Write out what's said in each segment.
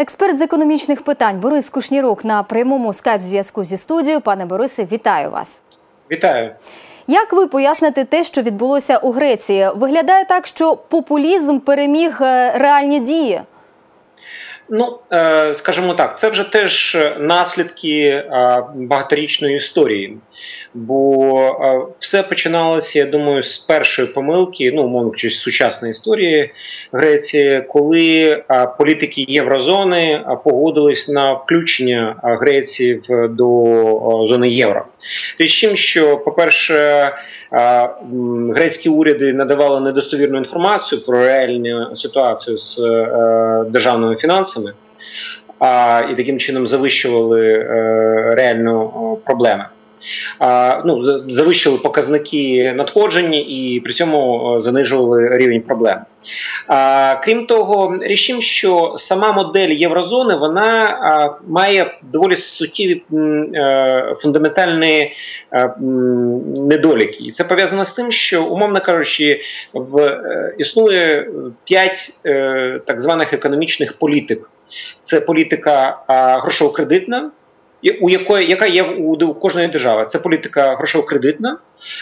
Експерт з економічних питань Борис Кушнірук на прямому скайп-зв'язку зі студією. Пане Борисе, вітаю вас. Вітаю. Як ви поясните те, що відбулося у Греції? Виглядає так, що популізм переміг е, реальні дії. Ну, е, скажімо так, це вже теж наслідки е, багаторічної історії. Бо е, все починалося, я думаю, з першої помилки, ну, умовно чи з сучасної історії Греції, коли політики Єврозони погодились на включення Греції до зони євро. Річ чим, що, по-перше, грецькі уряди надавали недостовірну інформацію про реальну ситуацію з державними фінансами. І таким чином завищували реальну проблеми ну, завищили показники надходжень і при цьому занижували рівень проблем. Крім того, рішим, що сама модель Єврозони вона має доволі суттєві е, фундаментальні е, недоліки. І це пов'язано з тим, що, умовно кажучи, в е, існує п'ять так званих економічних політик. Це політика грошово-кредитна, у якої яка є у кожної держави. Це політика грошово-кредитна,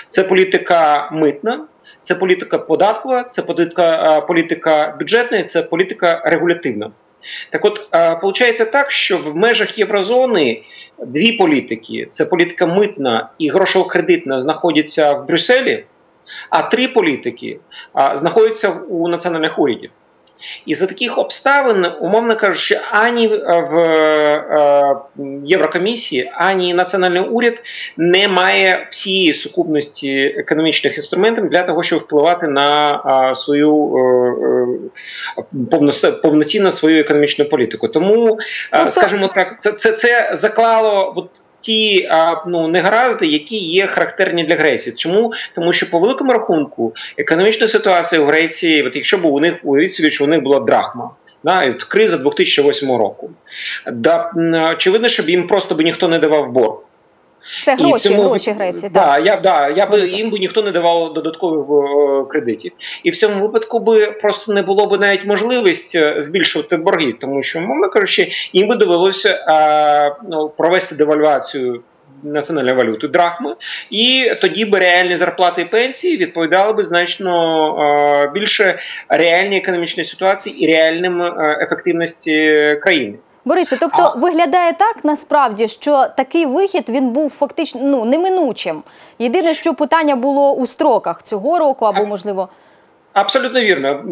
це політика митна, це політика податкова, це політика політика бюджетна, це політика регулятивна. Так, от виходить так, що в межах єврозони дві політики: це політика митна і грошово-кредитна, знаходяться в Брюсселі, а три політики знаходяться у національних урядів. І за таких обставин, умовно кажучи, ані в е, Єврокомісії, ані національний уряд не має всієї сукупності економічних інструментів для того, щоб впливати на свою е, е, повноцінну свою економічну політику. Тому, тобто... скажімо так, це це, це заклало. От, ті ну негаразди, які є характерні для Греції. Чому? Тому що по великому рахунку економічна ситуація в Греції, от якщо б у них уявіть собі, що у них була драхма. Да, криза 2008 року. Да, Очевидно, щоб їм просто би ніхто не давав борг. Це гроші, цьому, гроші Греції. Да, так, я да, я би їм би ніхто не давав додаткових кредитів. І в цьому випадку би просто не було б навіть можливість збільшувати борги, тому що, мовно кажучи, їм би довелося а, ну, провести девальвацію. Національної валюти драхми, і тоді би реальні зарплати і пенсії відповідали би значно більше реальній економічній ситуації і реальним е, ефективності країни. Борисе, тобто а... виглядає так насправді, що такий вихід він був фактично ну неминучим. Єдине, що питання було у строках цього року, або можливо. Абсолютно вірно.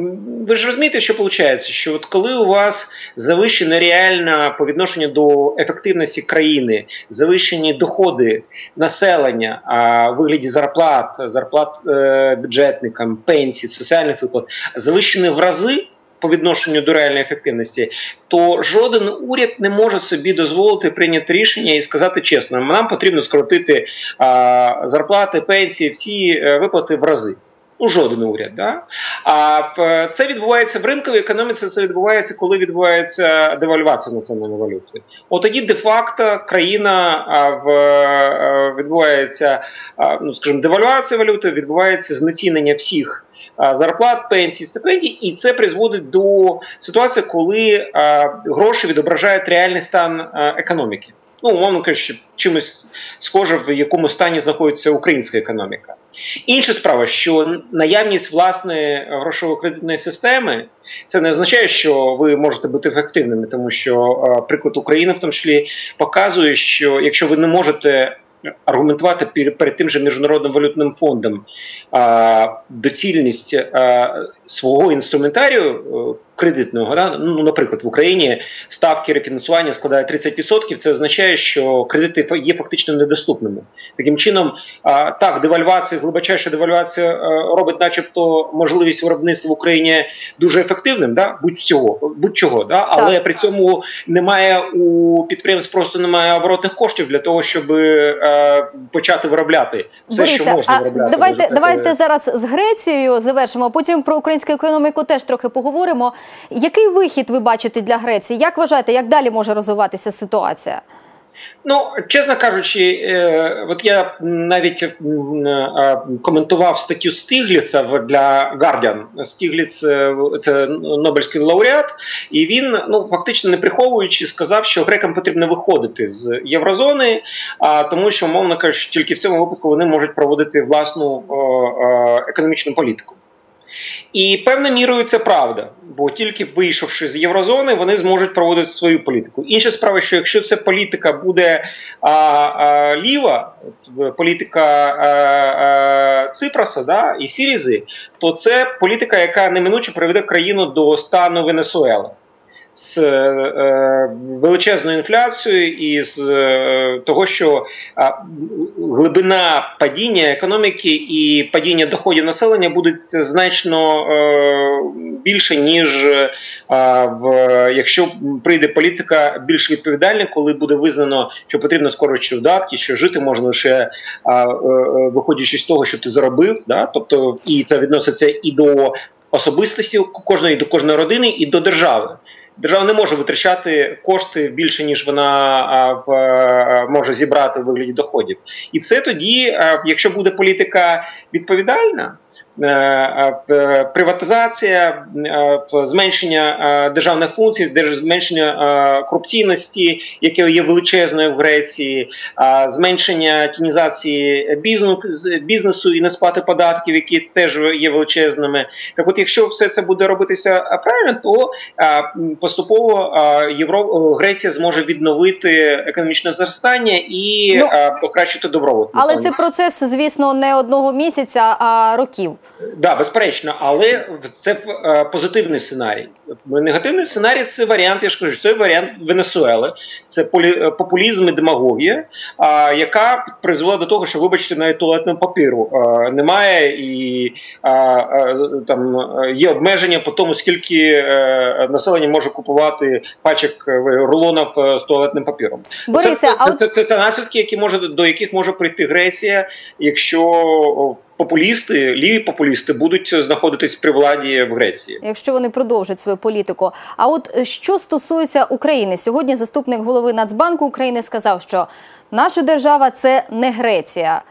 Ви ж розумієте, що виходить, що от коли у вас завищена реальна по відношенню до ефективності країни, завищені доходи населення а в вигляді зарплат, зарплат е, бюджетникам, пенсій, соціальних виплат, завищені в рази по відношенню до реальної ефективності, то жоден уряд не може собі дозволити прийняти рішення і сказати чесно, нам потрібно скоротити а, зарплати, пенсії, всі е, виплати в рази. Ну, жоден уряд. Да? А це відбувається в ринковій економіці, це відбувається, коли відбувається девальвація національної валюти. От тоді де-факто країна в, е, відбувається, ну скажімо, девальвація валюти, відбувається знецінення всіх зарплат, пенсій, стипендій, і це призводить до ситуації, коли гроші відображають реальний стан економіки. Ну, умовно кажучи, чимось схоже, в якому стані знаходиться українська економіка. Інша справа, що наявність власної грошово-кредитної системи це не означає, що ви можете бути ефективними, тому що приклад України в тому числі показує, що якщо ви не можете аргументувати перед тим же міжнародним валютним фондом доцільність свого інструментарію кредитного. Да? Ну, Наприклад, в Україні ставки рефінансування складають 30%. Це означає, що кредити є фактично недоступними. Таким чином, так, девальвація, глибочайша девальвація е, робить, начебто, можливість виробництва в Україні дуже ефективним, да? будь-чого, будь-чого, да? але так. при цьому немає у підприємств просто немає оборотних коштів для того, щоб е, почати виробляти все, Борисе, що можна виробляти. Давайте, давайте зараз з Грецією завершимо. Потім про українську економіку теж трохи поговоримо. Який вихід ви бачите для Греції? Як вважаєте, як далі може розвиватися ситуація? Ну, чесно кажучи, е, от я навіть е, коментував статтю Стігліца для Guardian. Стігліц е, це Нобелівський лауреат, і він ну фактично не приховуючи сказав, що грекам потрібно виходити з єврозони, а тому, що мовно кажучи, тільки в цьому випадку вони можуть проводити власну економічну політику. І певною мірою це правда, бо тільки вийшовши з єврозони, вони зможуть проводити свою політику. Інша справа, що якщо ця політика буде а, а, ліва, політика а, а, Ципраса да, і Сірізи, то це політика, яка неминуче приведе країну до стану Венесуели з е, величезною інфляцією і з е, того, що е, глибина падіння економіки і падіння доходів населення буде значно е, більше, ніж е, в якщо прийде політика більш відповідальна, коли буде визнано, що потрібно скорочити видатки, що жити можна лише е, е, виходячи з того, що ти заробив, да? тобто і це відноситься і до особистості кожної до кожної родини, і до держави. Держава не може витрачати кошти більше ніж вона може зібрати в вигляді доходів, і це тоді, якщо буде політика відповідальна. Е, е, приватизація, е, зменшення державних функцій, зменшення корупційності, яке є величезною в Греції, зменшення тінізації бізнесу і несплати податків, які теж є величезними. Так, от, якщо все це буде робитися правильно, то поступово Євро... Греція зможе відновити економічне зростання і ну, покращити добробут. Але це процес, звісно, не одного місяця, а років. Да, безперечно, але це е, позитивний сценарій. Негативний сценарій це варіант, я ж кажу, це варіант Венесуели, це е, популізм і демагогія, яка призвела до того, що, вибачте, навіть туалетного папіру немає, і там є обмеження по тому, скільки е, населення може купувати пачок рулонів з туалетним папіром. Борисе, це, це, це, це, це наслідки, які може до яких може прийти Греція, якщо популісти, ліві популісти будуть знаходитись при владі в Греції, якщо вони продовжать свою політику. А от що стосується України, сьогодні заступник голови Нацбанку України сказав, що наша держава це не Греція.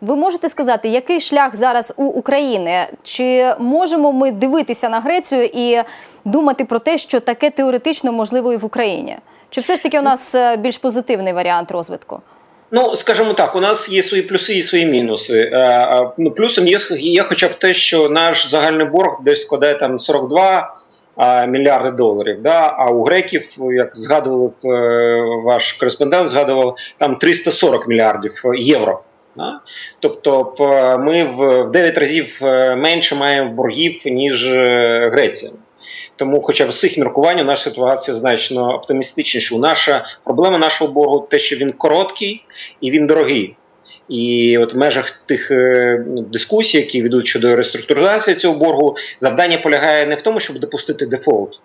Ви можете сказати, який шлях зараз у України? Чи можемо ми дивитися на Грецію і думати про те, що таке теоретично можливо і в Україні? Чи все ж таки у нас е, більш позитивний варіант розвитку? Ну, скажімо так, у нас є свої плюси і свої мінуси. Е, ну, Плюсом є, є хоча б те, що наш загальний борг десь складає там 42 мільярди доларів. Да? А у греків, як згадував е, ваш кореспондент, згадував там 340 мільярдів євро. Да? Тобто ми в 9 разів е, менше маємо боргів, ніж Греція. Тому, хоча з цих міркувань, наша ситуація значно оптимістичніша. Наша проблема нашого боргу те, що він короткий і він дорогий. І от в межах тих е, дискусій, які ведуть щодо реструктуризації цього боргу, завдання полягає не в тому, щоб допустити дефолт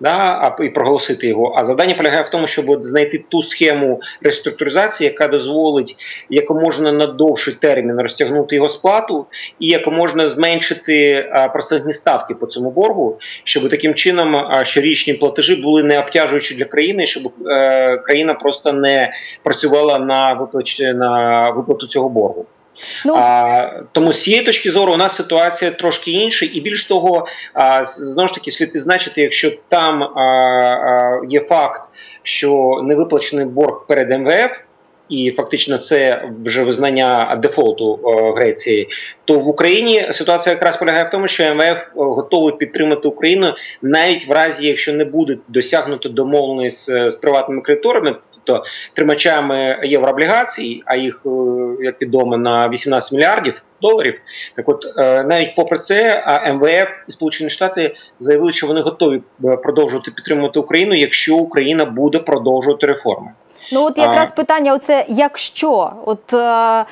да, і проголосити його. А завдання полягає в тому, щоб знайти ту схему реструктуризації, яка дозволить якоможна на довший термін розтягнути його сплату, і якоможна зменшити процентні ставки по цьому боргу, щоб таким чином щорічні платежі були не обтяжуючі для країни, щоб е, країна просто не працювала на виплаті на виплату цього боргу. Ну, а, Тому з цієї точки зору у нас ситуація трошки інша, і більш того, а, знову ж таки слід відзначити, якщо там а, а, є факт, що не виплачений борг перед МВФ. І фактично це вже визнання дефолту о, Греції. То в Україні ситуація якраз полягає в тому, що МВФ готовий підтримати Україну навіть в разі, якщо не буде досягнуто домовленість з, з приватними кредиторами, тобто тримачами єврооблігацій, а їх, е, як відомо, на 18 мільярдів доларів. Так, от е, навіть попри це, МВФ і Сполучені Штати заявили, що вони готові е, продовжувати підтримувати Україну, якщо Україна буде продовжувати реформи. Ну от якраз питання: оце якщо, от е,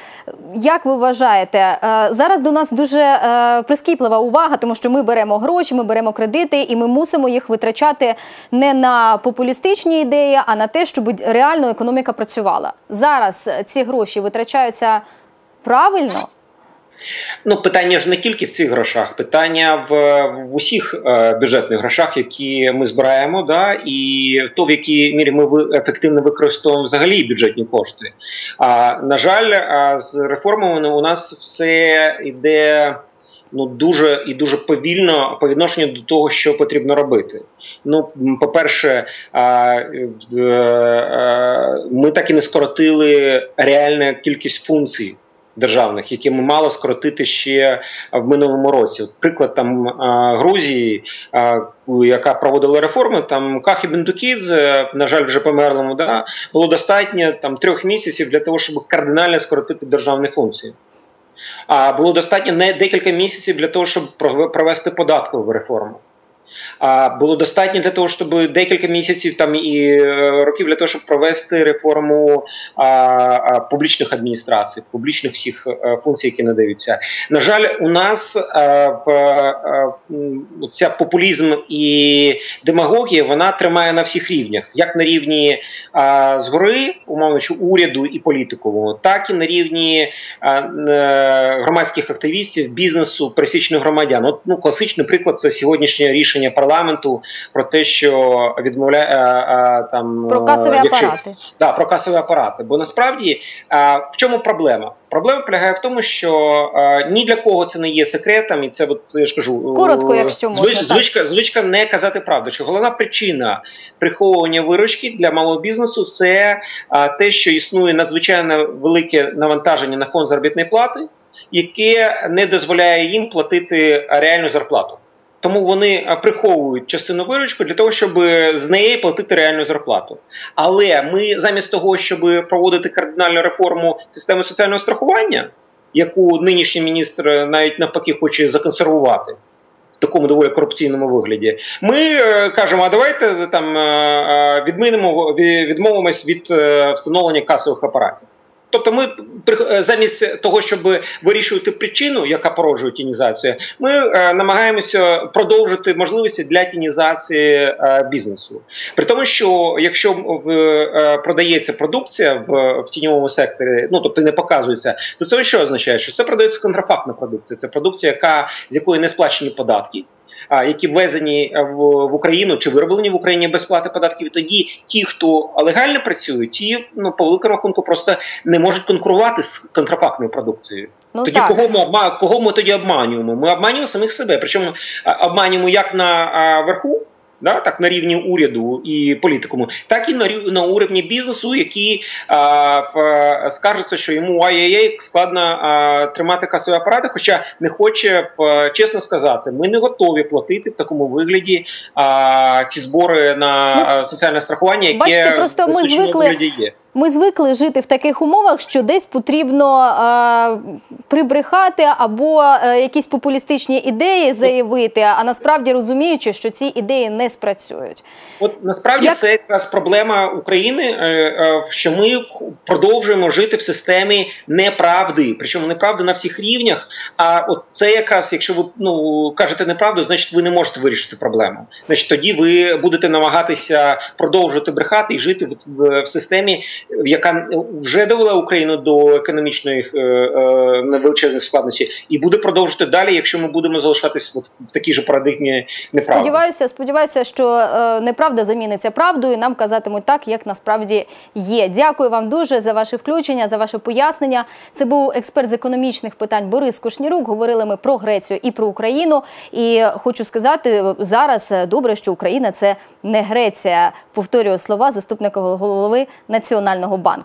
як ви вважаєте, е, зараз до нас дуже е, прискіплива увага, тому що ми беремо гроші, ми беремо кредити, і ми мусимо їх витрачати не на популістичні ідеї, а на те, щоб реально економіка працювала. Зараз ці гроші витрачаються правильно. Ну, питання ж не тільки в цих грошах, питання в, в усіх е, бюджетних грошах, які ми збираємо, да, і то, в якій мірі ми ефективно використовуємо взагалі бюджетні кошти. А на жаль, а, з реформами у нас все йде. Ну, дуже і дуже повільно по відношенню до того, що потрібно робити. Ну, по-перше, е, е, ми так і не скоротили реальну кількість функцій державних, які ми мали скоротити ще в минулому році. Приклад там Грузії, яка проводила реформи, там Кахі Бендукідзе, на жаль, вже померлому, да, було достатньо там трьох місяців для того, щоб кардинально скоротити державні функції. А було достатньо не декілька місяців для того, щоб пров- провести податкову реформу. Було достатньо для того, щоб декілька місяців там і е, років для того, щоб провести реформу публічних адміністрацій, публічних всіх е, функцій, які надаються. На жаль, у нас е, в ця популізм і демагогія вона тримає на всіх рівнях, як на рівні згори, умовно, що уряду і політикового, так і на рівні громадських активістів, бізнесу, пересічних громадян. От ну класичний приклад це сьогоднішнє рішення парламенту про те, що відмовляє е, е, там Про касові е, якщо- апарати. Да, про касові апарати. Бо насправді а, в чому проблема? Проблема полягає в тому, що а, ні для кого це не є секретом, і це от я ж кажу Коротко, е, якщо можна, звич, звичка, звичка не казати правду. Що головна причина приховування виручки для малого бізнесу це а, те, що існує надзвичайно велике навантаження на фонд заробітної плати, яке не дозволяє їм платити реальну зарплату. Тому вони приховують частину виручку для того, щоб з неї платити реальну зарплату. Але ми замість того, щоб проводити кардинальну реформу системи соціального страхування, яку нинішній міністр навіть навпаки хоче законсервувати в такому доволі корупційному вигляді, ми е, кажемо: а давайте там е, е, відмінимо відмовимось від е, встановлення касових апаратів. Тобто, ми е, замість того, щоб вирішувати причину, яка породжує тінізацію, ми е, намагаємося продовжити можливості для тінізації е, бізнесу. При тому, що якщо в, продається продукція в тіньовому секторі, ну тобто не показується, то це що означає? Що це продається контрафактна продукція. Це продукція, яка з якої не сплачені податки. Які ввезені в, в Україну чи вироблені в Україні без плати податків, і тоді ті, хто легально працюють, ті ну по великому рахунку просто не можуть конкурувати з контрафактною продукцією. Ну тоді так. кого ми обма... кого ми тоді обманюємо? Ми обманюємо самих себе. Причому обманюємо як на верху. Да, так на рівні уряду і політикуму, так і на на уровні бізнесу, які а, скаржаться, що йому ай-яй-яй складно а, тримати касові апарати, хоча не хоче в, чесно сказати, ми не готові платити в такому вигляді а, ці збори на Ну, соціальне страхування, яке бачите, просто ми звикли- є. Ми звикли жити в таких умовах, що десь потрібно е, прибрехати або е, якісь популістичні ідеї заявити, а насправді розуміючи, що ці ідеї не спрацюють. От насправді Як- це якраз проблема України, е, е, що ми продовжуємо жити в системі неправди, причому неправди на всіх рівнях. А от це якраз, якщо ви ну кажете неправду, значить ви не можете вирішити проблему. Значить, тоді ви будете намагатися продовжувати брехати і жити в, в, в системі, яка вже довела Україну до економічної е, е, величезних складностей, і буде продовжувати далі, якщо ми будемо залишатись в такій же парадигмі неправди. Сподіваюся, сподіваюся, що е, неправда заміниться правдою. і Нам казатимуть так, як насправді є. Дякую вам дуже за ваше включення, за ваше пояснення. Це був експерт з економічних питань Борис Кушнірук. Говорили ми про Грецію і про Україну. І хочу сказати зараз добре, що Україна це не Греція. Повторюю слова заступника голови Національного банку.